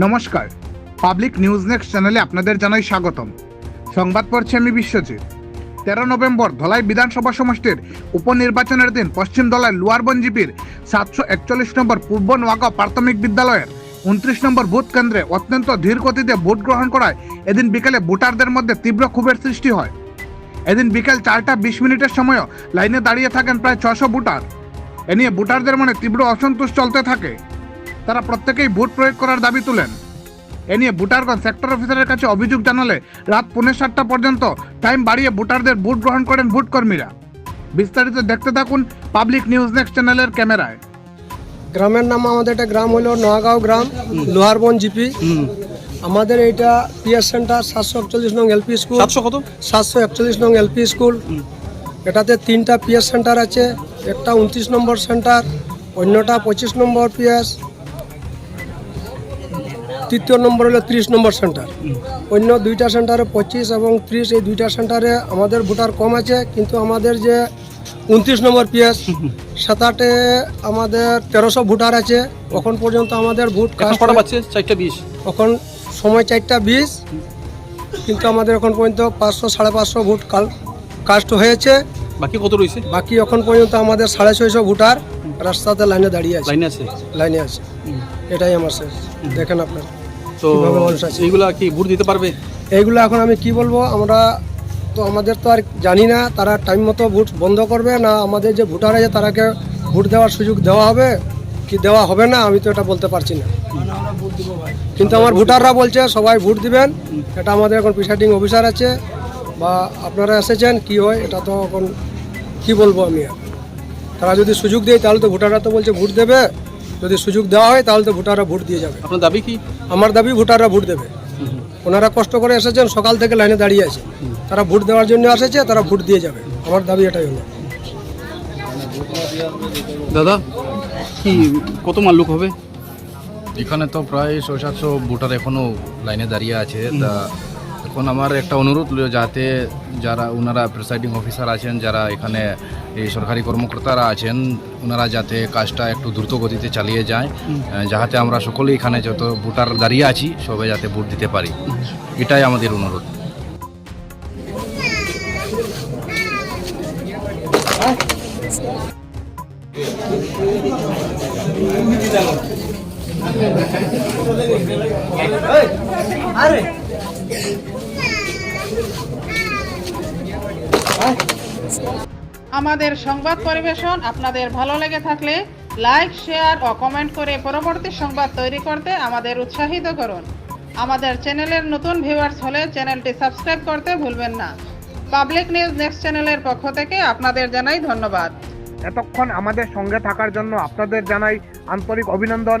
নমস্কার। Public news next চ্যানেলে আপনাদের জানাই স্বাগতম। সংবাদ পড়ছি আমি বিশ্বজিৎ। তেরো নভেম্বর ধলাই বিধানসভা সমষ্টির উপনির্বাচনের দিন পশ্চিম ধলাই লোয়ারবন জিপির সাতশো একচল্লিশ নম্বর পূর্ব নোয়াগাঁও প্রাথমিক বিদ্যালয়ের উনত্রিশ নম্বর ভোট কেন্দ্রে অত্যন্ত ধীর গতিতে ভোট গ্রহণ করায় এদিন বিকেলে ভোটারদের মধ্যে তীব্র ক্ষোভের সৃষ্টি হয়। এদিন বিকেল চারটা বিশ মিনিটের সময়ও লাইনে দাঁড়িয়ে থাকেন প্রায় ছশো ভোটার। এ নিয়ে ভোটারদের মনে তীব্র অসন্তোষ চলতে থাকে। তারা প্রত্যেকেই ভোট প্রয়োগ করার দাবি তুলেন। এ নিয়ে ভোটারগণ সেক্টর অফিসারের কাছে অভিযোগ জানালে রাত পৌনে সাতটা পর্যন্ত টাইম বাড়িয়ে ভোটারদের ভোট গ্রহণ করেন ভোট কর্মীরা বিস্তারিত দেখতে থাকুন পাবলিক নিউজ নেক্সট চ্যানেলের ক্যামেরায়। গ্রামের নাম আমাদের একটা গ্রাম হলো নোয়াগাঁও গ্রাম লোহারবন জিপি। আমাদের এইটা পিএস সেন্টার সাতশো একচল্লিশ নং এলপি স্কুল। সাতশো কত? সাতশো একচল্লিশ নং এলপি স্কুল। এটাতে তিনটা পিএস সেন্টার আছে একটা উনত্রিশ নম্বর সেন্টার অন্যটা পঁচিশ নম্বর পিএস। তৃতীয় নম্বর হলো ত্রিশ নম্বর সেন্টার। অন্য দুইটা সেন্টারে পঁচিশ এবং ত্রিশ এই দুইটা সেন্টারে আমাদের ভোটার কম আছে কিন্তু আমাদের যে উনত্রিশ নম্বর পিএস সাতাটে আমাদের তেরোশো ভোটার আছে। এখন পর্যন্ত আমাদের ভোট চারটা বিশ। এখন সময় চারটা বিশ কিন্তু আমাদের এখন পর্যন্ত পাঁচশো সাড়ে পাঁচশো ভোট কাল কাস্ট হয়েছে। বাকি কত রয়েছে? বাকি এখন পর্যন্ত আমাদের সাড়ে ছয়শো ভোটার রাস্তাতে লাইনে দাঁড়িয়ে আছে। লাইনে আছে? লাইনে আছে। এটাই আমার শেষ। দেখেন আপনার। তো? এইগুলা কি ভোট দিতে পারবে? এইগুলো এখন আমি কি বলব আমরা তো আমাদের তো আর জানি না তারা টাইম মতো ভোট বন্ধ করবে না আমাদের যে ভোটার আছে তারাকে ভোট দেওয়ার সুযোগ দেওয়া হবে কি দেওয়া হবে না আমি তো এটা বলতে পারছি না। কিন্তু আমার ভোটাররা বলছে সবাই ভোট দিবেন এটা আমাদের এখন প্রিসাইডিং অফিসার আছে বা আপনারা এসেছেন কি হয় এটা তো এখন কি বলব আমি তারা যদি সুযোগ দেয় তাহলে তো ভোটাররা তো বলছে ভোট দেবে যদি সুযোগ দেওয়া হয় তাহলে তো ভোটাররা ভোট দিয়ে যাবে। আপনার দাবি কি? আমার দাবি ভোটাররা ভোট দেবে। ওনারা কষ্ট করে এসেছেন সকাল থেকে লাইনে দাঁড়িয়ে আছে। তারা ভোট দেওয়ার জন্য এসেছে তারা ভোট দিয়ে যাবে। আমার দাবি এটাই হলো। দাদা কি কত মান লোক হবে? এখানে তো প্রায় ছয় সাতশো ভোটার এখনও লাইনে দাঁড়িয়ে আছে। তা এখন আমার একটা অনুরোধ যাতে যারা ওনারা প্রিসাইডিং অফিসার আছেন যারা এখানে এই সরকারি কর্মকর্তারা আছেন ওনারা যাতে কাজটা একটু দ্রুত গতিতে চালিয়ে যায়। যাহাতে আমরা সকলেই এখানে যত ভোটার দাঁড়িয়ে আছি সবাই যাতে ভোট দিতে পারি। এটাই আমাদের অনুরোধ। আমাদের সংবাদ পরিবেশন আপনাদের ভালো লেগে থাকলে লাইক, শেয়ার ও কমেন্ট করে পরবর্তী সংবাদ তৈরি করতে আমাদের উৎসাহিত করুন। আমাদের চ্যানেলের নতুন ভিউয়ার্স হলে চ্যানেলটি সাবস্ক্রাইব করতে ভুলবেন না। পাবলিক নিউজ নেক্সট চ্যানেলের পক্ষ থেকে আপনাদের জানাই ধন্যবাদ। এতক্ষণ আমাদের সঙ্গে থাকার জন্য আপনাদের জানাই আন্তরিক অভিনন্দন।